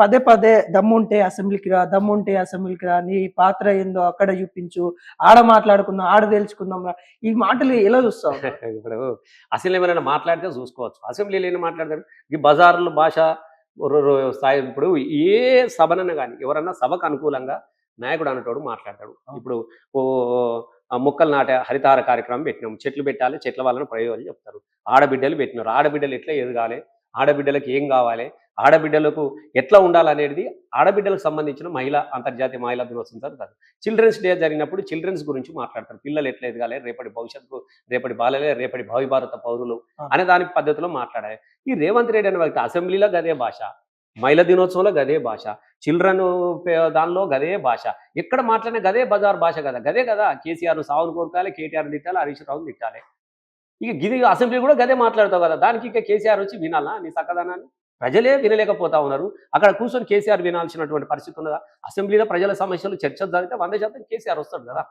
పదే పదే దమ్ముంటే అసెంబ్లీకి రా దమ్ముంటే అసెంబ్లీకి రా నీ పాత్ర ఏందో అక్కడ చూపించు ఆడ మాట్లాడుకుందాం ఆడ తెలుసుకుందాం రా. ఈ మాటలు ఎలా చూస్తావు? ఇప్పుడు అసెంబ్లీ ఏమైనా మాట్లాడితే చూసుకోవచ్చు. అసెంబ్లీలో ఏమైనా మాట్లాడతారు. ఈ బజార్ల భాష స్థాయి ఇప్పుడు ఏ సభనన్నా కానీ ఎవరన్నా సభకు అనుకూలంగా నాయకుడు అనేటోడు మాట్లాడతాడు. ఇప్పుడు ఓ మొక్కలు నాటే హరితార కార్యక్రమం పెట్టినాం. చెట్లు పెట్టాలి చెట్ల వలన ప్రయోజనం చెప్తారు. ఆడబిడ్డలు పెట్టినారు. ఆడబిడ్డలు ఎట్లా ఎదగాలి? ఆడబిడ్డలకు ఏం కావాలి? ఆడబిడ్డలకు ఎట్లా ఉండాలనేది ఆడబిడ్డలకు సంబంధించిన మహిళా అంతర్జాతీయ మహిళా దినోత్సవం జరుగుతుంది చిల్డ్రన్స్ డే జరిగినప్పుడు చిల్డ్రన్స్ గురించి మాట్లాడతారు. పిల్లలు ఎట్లా ఎదగాలి రేపటి భవిష్యత్తు రేపటి బాలలే రేపటి భావి భారత పౌరులు. అనే దాని పద్ధతిలో మాట్లాడాలి ఈ రేవంత్ రెడ్డి అనే వ్యక్తి అసెంబ్లీలో గదే భాష మహిళా దినోత్సవంలో గదే భాష చిల్డ్రన్ దానిలో గదే భాష. ఎక్కడ మాట్లాడిన గదే బజార్ భాష కదా గదే కదా. కేసీఆర్ సావును కోరుకోవాలి కేటీఆర్ తిట్టాలి హరీష్ రావును తిట్టాలి. ఇక గిది అసెంబ్లీ కూడా గదే మాట్లాడతావు కదా దానికి ఇక కేసీఆర్ వచ్చి వినాలా నీ చక్కదనాన్ని ప్రజలే వినలేకపోతా ఉన్నారు. అక్కడ కూర్చొని కేసీఆర్ వినాల్సినటువంటి పరిస్థితి ఉన్నదా? అసెంబ్లీలో ప్రజల సమస్యలు చర్చ జరిగితే వంద శాతం కేసీఆర్ వస్తాడు కదా.